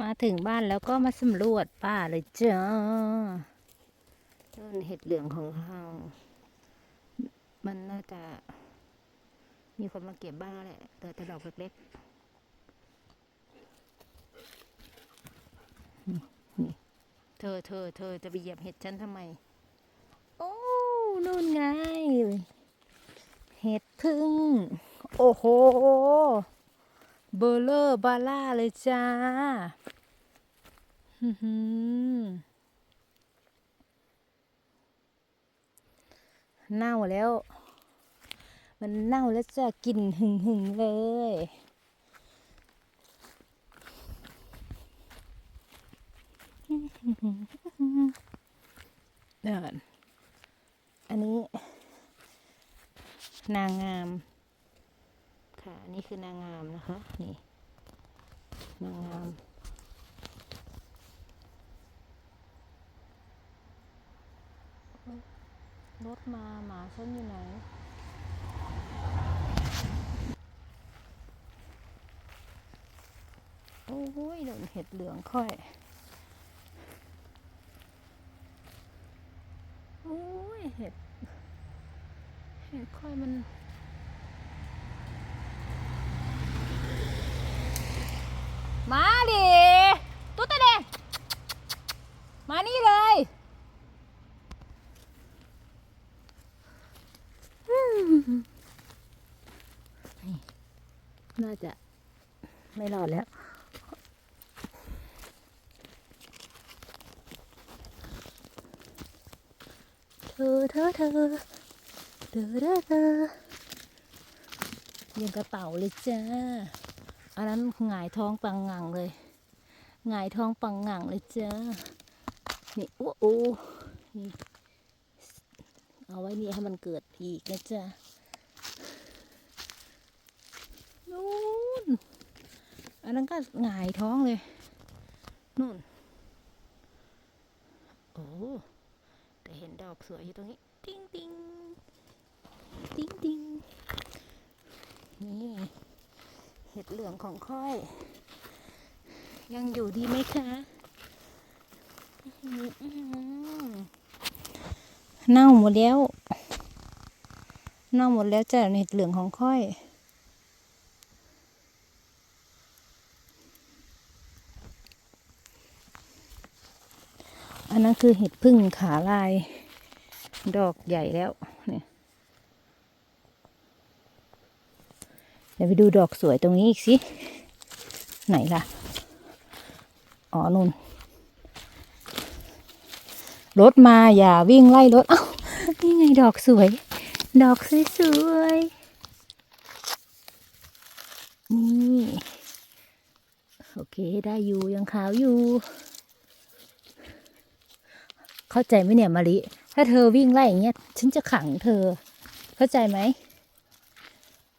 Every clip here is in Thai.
มาถึงบ้านแล้วก็มาสำรวจป่าเลยจ้าต้นเห็ดเหลืองของเรา มันน่าจะ มีคนมาเก็บบ้างแล้วแหละเหลือแต่ดอกเล็กๆ เธอเธอเธอจะไปเหยียบเห็ดฉันทำไม โอ้ นู่นไง เห็ดพึ่ง โอ้โห เบอร์เลอร์บาล่าเลยจ้าอื้อหือเน่าแล้ว มันเน่าแล้วจะกลิ่นหึงหึงๆเลยเดินอันนี้ นางงาม ค่ะนนี่คือนางงามนะคะนี่นางงามรถมาหมาฉันอยู่ไหนโอ้ยโดนเห็ดเหลืองค่อยโอ้ยเห็ดเห็ดค่อยมัน มาดิตุ๊ดตาเดงมานี่เลยอืมนี่น่าจะไม่รอดแล้ว เธอเธอเธอเธอเธอเธอยังกระเป๋าเลยจ้า อันนั้นหงายท้องปังงังเลยหงายท้องปังงังเลยจ้า นี่โอ้โอ้นี่เอาไว้นี่ให้มันเกิดอีกนะจ๊ะ นู่นอันนั้นก็หงายท้องเลยนู่นโอ้แต่เห็นดอกสวยอยู่ตรงนี้ ติ้งติ้งติ้งติ้งนี่เห็ดเหลืองของค่อย ยังอยู่ดีไหมคะเน่าหมดแล้วเน่าหมดแล้วจ้ะเห็ดเหลืองของค่อย อันนั้นคือเห็ดพึ่งขาลาย ดอกใหญ่แล้วเนี่ยเดี๋ยวไปดูดอกสวยตรงนี้อีกสิ ไหนล่ะ อ๋อนุ่นรถมาอย่าวิ่งไล่รถ เอ้า นี่ไงดอกสวย ดอกสวยๆ นี่ โอเค ได้อยู่ยังขาวอยู่ เข้าใจไหมเนี่ยมาริถ้าเธอวิ่งไล่อย่างเงี้ย ฉันจะขังเธอ เข้าใจไหม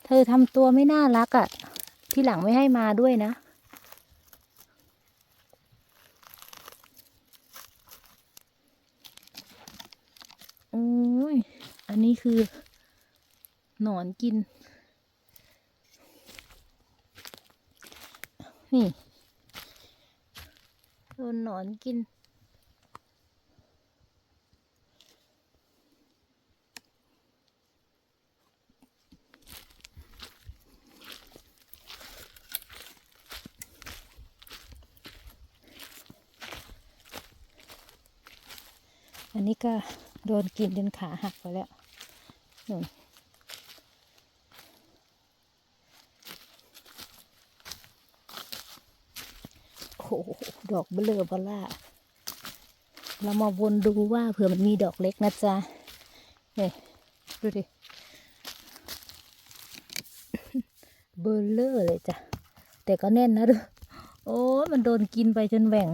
เธอทำตัวไม่น่ารักอะ่ะ ที่หลังไม่ให้มาด้วยนะ โอ้ย อันนี้คือ หนอนกิน นี่โดนหนอนกิน อันนี้ก็โดนกินจนขาหักไปแล้วนู่นโอ้โหดอกเบลอบล่าเรามาวนดูว่าเผื่อมันมีดอกเล็กนะจ๊ะเนี่ยดูดิเบลเลอร์เลยจ้ะ แต่ก็แน่นนะดู โอ้ มันโดนกินไปจนแหว่ง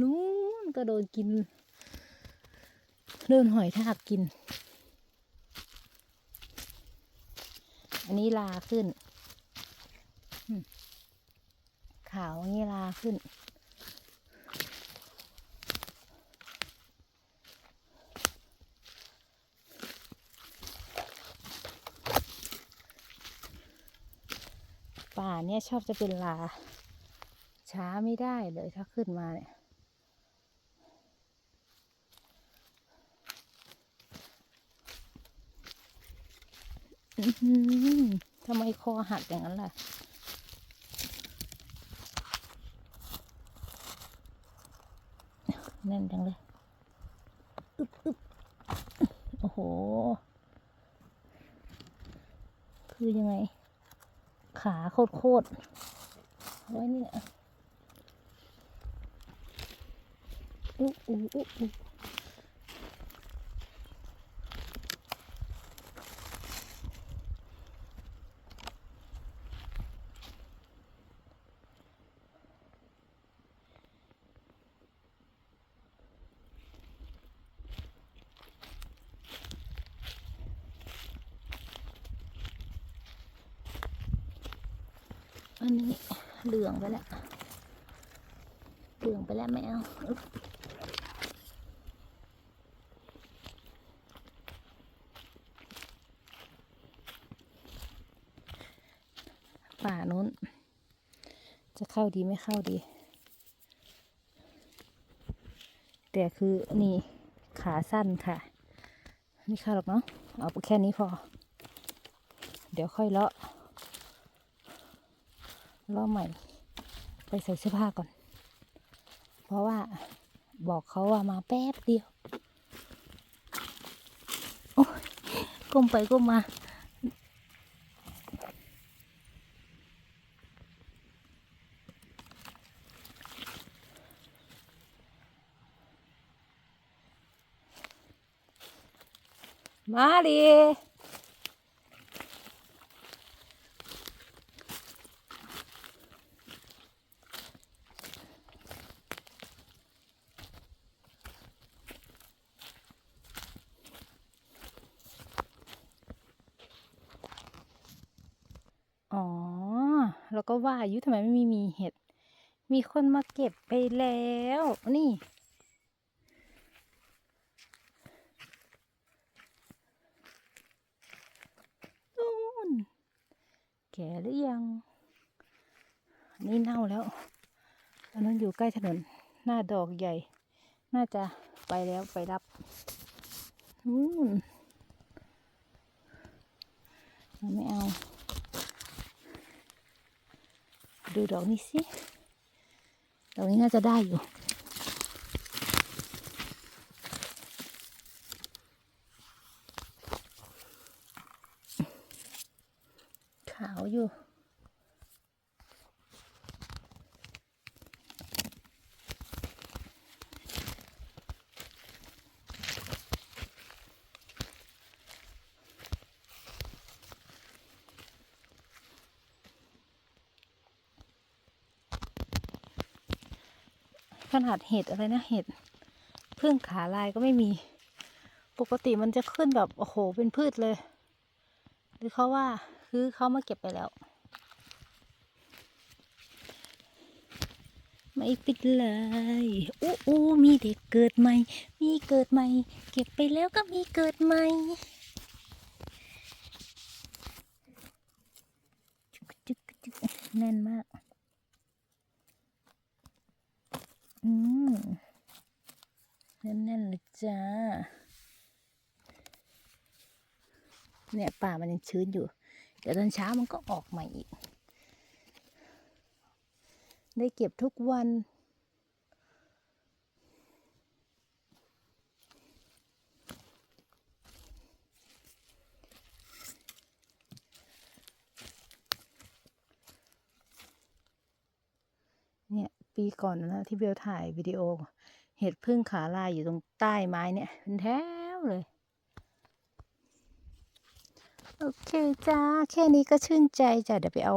นู้นก็โดนกินโดนหอยทากกิน อันนี้ลาขึ้น ขาวอย่างนี้ลาขึ้นปป่าเนี่ยชอบจะเป็นลาช้าไม่ได้เลยถ้าขึ้นมาเนี่ย อื้อหือ ทำไมคอหักอย่างนั้นล่ะ แน่นจังเลยอึ๊บอึ๊บโอ้โห คือยังไง ขาโคตรโคตรเอาไว้เนี่ยอุ๊อุ๊อุ๊ อันนี้เหลืองไปแล้ว เหลืองไปแล้วไม่เอาป่านู้น จะเข้าดีไม่เข้าดี แต่คือนี่ขาสั้นค่ะไม่เข้าหรอกเนาะ เอาแค่นี้พอ เดี๋ยวค่อยเลาะ เลาใหม่ ไปใส่เสื้อผ้าก่อน เพราะว่าบอกเขาว่ามาแป๊บเดียว โอ้ก้มไปก้มมา มาดิอ๋อ แล้ ว่าอายุทำไมไม่มีมีเห็ด มีคนมาเก็บไปแล้ว นี่ นู่น แก่หรือยังนนี้เน่าแล้วอันนั้นอยู่ใกล้ถนน หน้าดอกใหญ่ น่าจะไปแล้วไปรับอืมไม่เอา ดูดอกนี้สิ ดอกนี้น่าจะได้อยู่ ขาวอยู่ ขนาดเห็ดอะไรนะเห็ดพึ่งขาลายก็ไม่มี ปกติมันจะขึ้นแบบโอ้โหเป็นพืชเลย หรือเขาว่าคือเขามาเก็บไปแล้วไม่ปิดเลยอู้อู้มีเด็กเกิดใหม่ มีเกิดใหม่ เก็บไปแล้วก็มีเกิดใหม่จึ๊กจึ๊กจึ๊กแน่นมาก อืมแน่นๆเลยจ้า เนี่ยป่ามันยังชื้นอยู่ เดี๋ยวตอนเช้ามันก็ออกใหม่อีก ได้เก็บทุกวัน ปีก่อนนะที่เบลถ่ายวิดีโอ เห็ดพึ่งขาลายอยู่ตรงใต้ไม้เนี่ยเป็นแถวเลย โอเคจ้า แค่นี้ก็ชื่นใจจ้ะเดี๋ยวไปเอา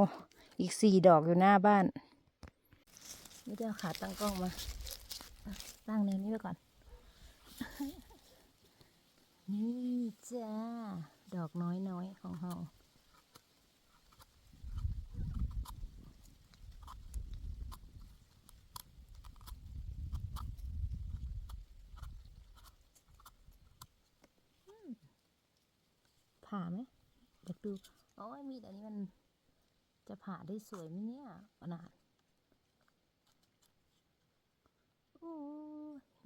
อีกสี่ดอกอยู่หน้าบ้าน ไม่ได้เอาขาตั้งกล้องมา ตั้งแนวนี้ไว้ก่อน นี่จ้า ดอกน้อยๆของเรา ผ่าไหมอยากดูโอ้ยมีดอันนี้มันจะผ่าได้สวยไหมเนี่ยขนาดโอ้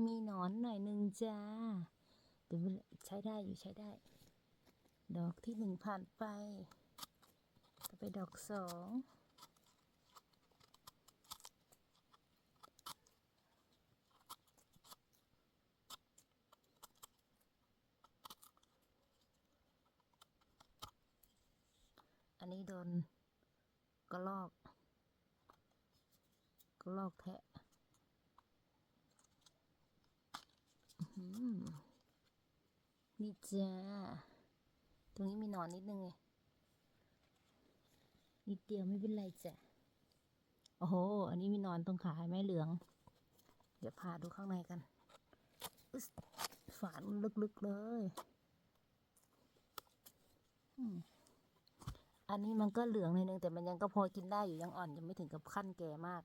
มีหนอนหน่อยหนึ่งจ้าแต่มันใช้ได้อยู่ใช้ได้ ดอกที่หนึ่งผ่านไป ต่อไปดอกสอง นนี้โดนกระลอก กระลอกแทะนี่จ้า ตรงนี้มีหนอนนิดนึงไง นิดเดียวไม่เป็นไรจ้ะ โอ้โห อันนี้มีหนอนตรงขาไหมเหลือง เดี๋ยวพาดูข้างในกันฝันลึกๆเลย อืม อันนี้มันก็เหลืองนิดนึงแต่มันยังก็พอกินได้อยู่ยังอ่อนยังไม่ถึงกับขั้นแก่มาก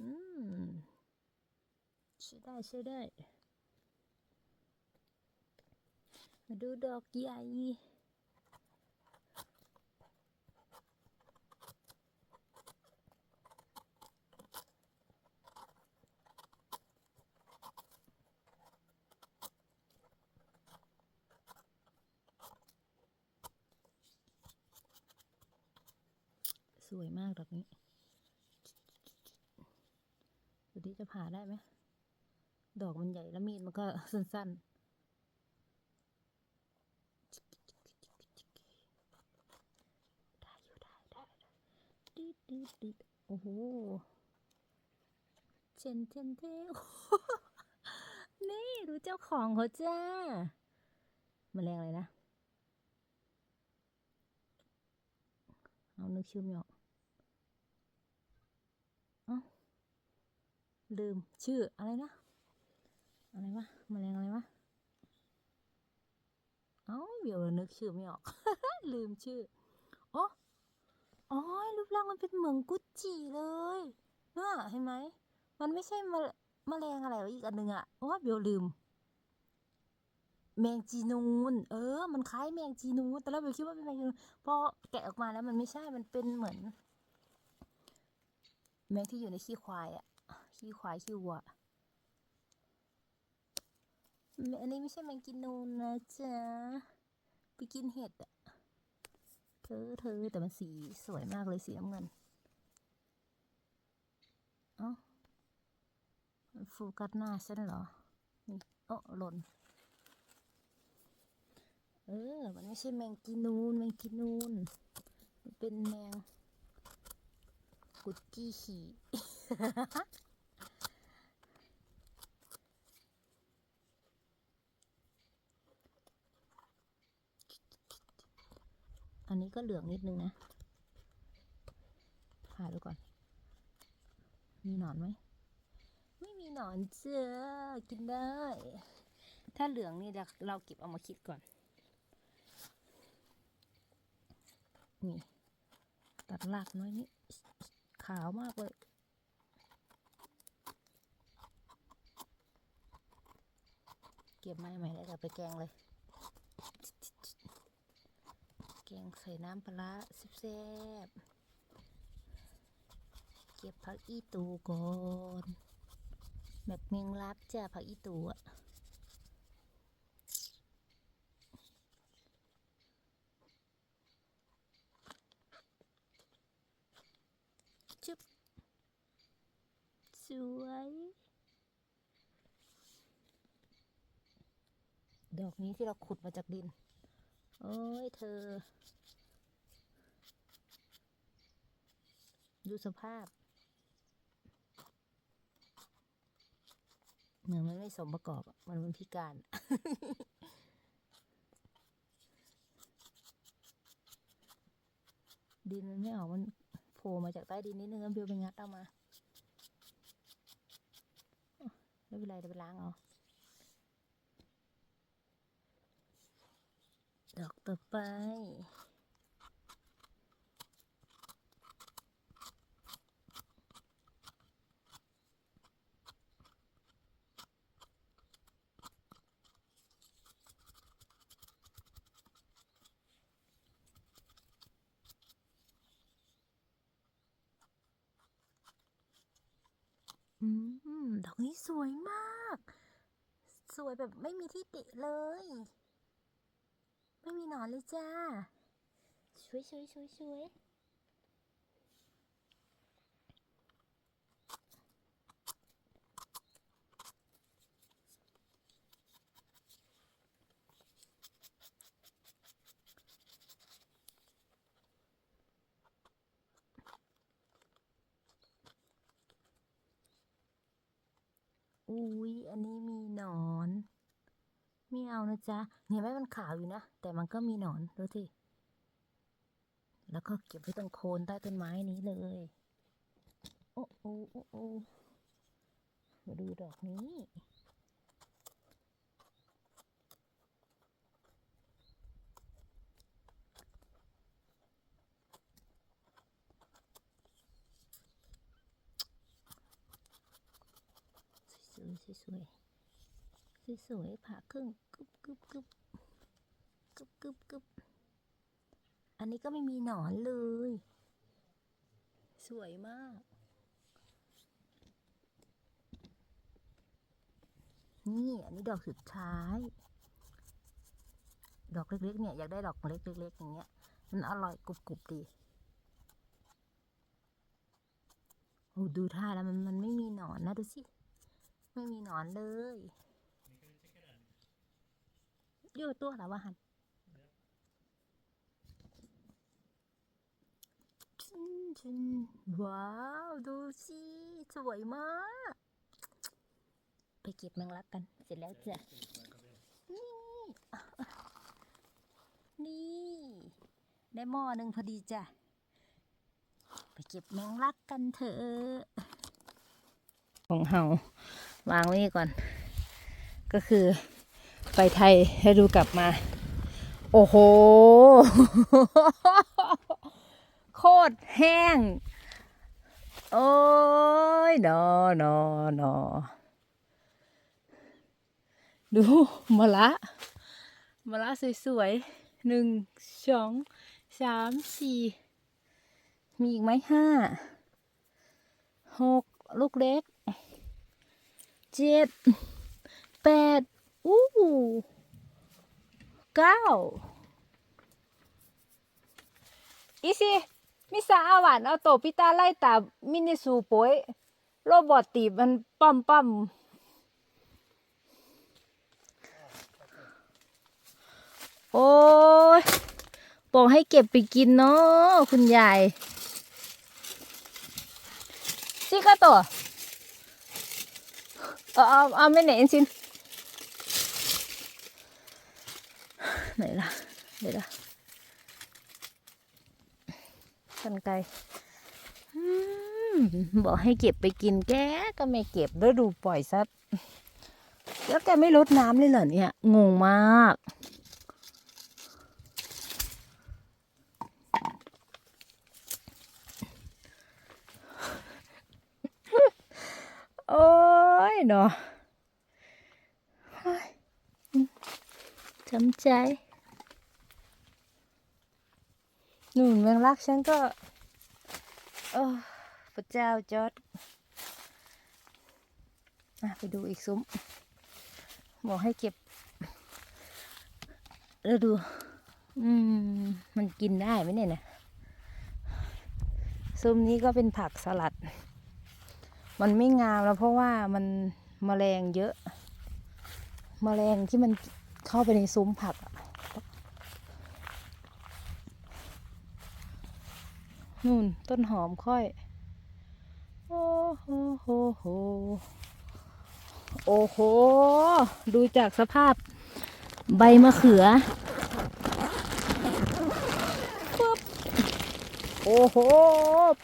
อืมใช่ได้ใช่ได้ มาดูดอกใหญ่ สวยมากดอกนี้ดูดิจะผ่าได้ไหม ดอกมันใหญ่แล้วมีดมันก็สั้นๆ ได้อยู่ได้ได้ดิดดิดดิดโอ้โหเชนเชนเทนี่ดูเจ้าของเขาจ้ามาแมลงอะไรนะ เอานึกชื่อไม่ออกเอ้า ลืมชื่ออะไรนะ อะไรวะแมลงอะไรวะเอ้าเดี๋ยวนึกชื่อไม่ออก ลืมชื่ออ๋ออ๋อรูปร่างมันเป็นเหมืองกุจจีเลยเน่ะเห็นไหมมันไม่ใช่มะแมลงอะไรอีกอันหนึ่งอะโอ้เบียวลืม แมงจีนูน เออ มันคล้ายแมงจีนูนแต่แล้วเบลคิดว่าเป็นแมงจีนูนพอแกะออกมาแล้วมันไม่ใช่มันเป็นเหมือน แมงที่อยู่ในขี้ควายอะ ขี้ควายขี้วัวอันนี้ไม่ใช่แมงกินนูนนะจ๊ะ ไปกินเห็ดอะเธอเธอแต่มันสีสวยมากเลยสีน้ำเงิน เอ้ามันโฟกัสหน้าฉันเหรอ นี่โอ้หล่น เออ มันไม่ใช่แมงกีนูน แมงกีนูน มันเป็นแมง กุดจี้ขี่อันนี้ก็เหลืองนิดนึงนะผ่าดูก่อน มีหนอนไหม ไม่มีหนอนเจ้ากินได้ ถ้าเหลืองนี่เราเราเก็บเอามาคิดก่อน นี่ ตัดรากน้อยนี่ ขาวมากเลย เก็บไม้ใหม่แล้วไปแกงเลย แกงใส่น้ำปลาแซ่บเก็บผักอีตูก่อนแบบเมงลับจ้ะผักอีตูอะ จุ๊บสวย ดอกนี้ที่เราขุดมาจากดิน โอ้ยเธอ ดูสภาพ เหมือนมันไม่สมประกอบอะมันเป็นพิการดินมันไม่ออกมันโผ ล่มาจากใต้ดินนิดนึงแล้วเบลไปงัดเอามาไม่เป็นไรเดี๋ยวไปล้างเอาดอกต่อไป ดอกนี้ส วยมาก สวยแบบไม่มีที่ติเลย ไม่มีหนอนเลยจ้า สวยสวยสวยสวย อันนี้มีหนอนไม่เอานะจ๊ะเนี่ยแม่มันขาวอยู่นะ แต่มันก็มีหนอนดูสิแล้วก็เก็บไว้ตรงโคนใต้ต้นไม้นี้เลย โอ้โอ้โอ้โอ้มาดูดอกนี้ สวยสวยสวยสวยสวยๆผ่าครึ่งกึบกึบกึบกึบกึบกึบอันนี้ก็ไม่มีหนอนเลย สวยมาก นี่อันนี้ดอกสุดท้าย ดอกเล็กๆเนี่ยอยากได้ดอกเล็กๆเล็กๆอย่างเงี้ย มันอร่อยกรุบๆดีโอ้ดูท่าแล้วมันมันไม่มีหนอนนะดูสิ ไม่มีหนอนเลยโย่ตัวแล้ววะหันชุนชุนว้าว ดูสิสวยมาก ไปเก็บแมงลักกัน เสร็จแล้วจ้ะ นี่ นี่ ได้หม้อหนึ่งพอดีจ้ะ ไปเก็บแมงลักกันเถอะของเฮา วางไว้นี่ก่อน ก็คือไปไทยให้ดูกลับมา โอ้โห โคตรแห้ง โอ้ยนอนอนอดูมะละมะละสวยๆหนึ่งสองสามสี่มีอีกไหมห้าหกลูกเล็ก เจ็ดแปดอู้เก้าอีสิมิสาอาหวานเอาโตปิตาไล่ตามินิสูโปยโรบอตตีมันปั๊มปั๊มโอ้ยบอกให้เก็บไปกินเนาะคุณยายซิกาโต เอาเอาไม่ไหนเอ็นซินไหนล่ะเดี๋ยวละกันไกลอืมบอกให้เก็บไปกินแกก็ไม่เก็บแล้วดูปล่อยซัดแล้วแกไม่ลดน้ำเลยเหรอเนี่ยงงมาก โอ้ ยเนาะเฮ้ยจำใจหนุนแมงลักฉันก็ โอ้พระเจ้าจอดอไปดูอีกซุ้มบอกให้เก็บแล้วดู อืม มันกินได้ไหมเนี่ยนะซุ้มนี้ก็เป็นผักสลัด มันไม่งามแล้วเพราะว่ามันมแมลงเยอะมแมลงที่มันเข้าไปในซุ้มผักอะนู่นต้นหอมค่อย โอ้โหโหโหโอ้โห ดูจากสภาพใบมะเขือปึ๊บโอ้โห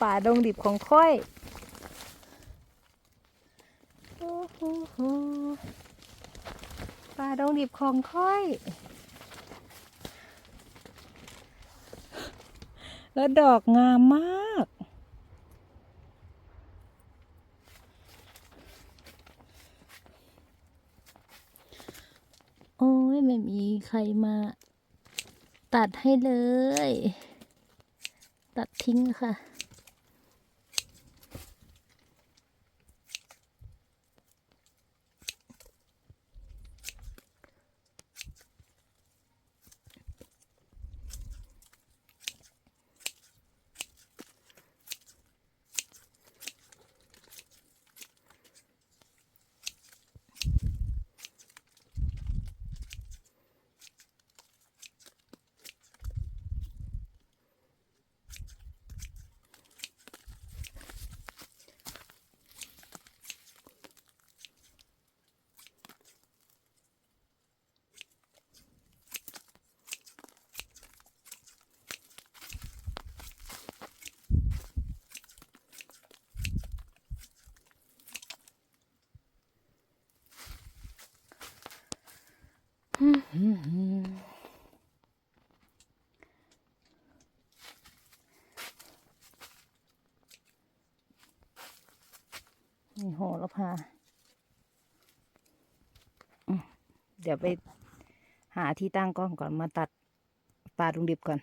ป่าดงดิบของค่อย โอ้โหโห ปลาดองดิบของค่อย แล้วดอกงามมาก โอ้ยไม่มีใครมา ตัดให้เลย ตัดทิ้งค่ะ นี่โหระพาอืมเดี๋ยวไปหาที่ตั้งกล้องก่อนมาตัดปลาดุงดิบก่อน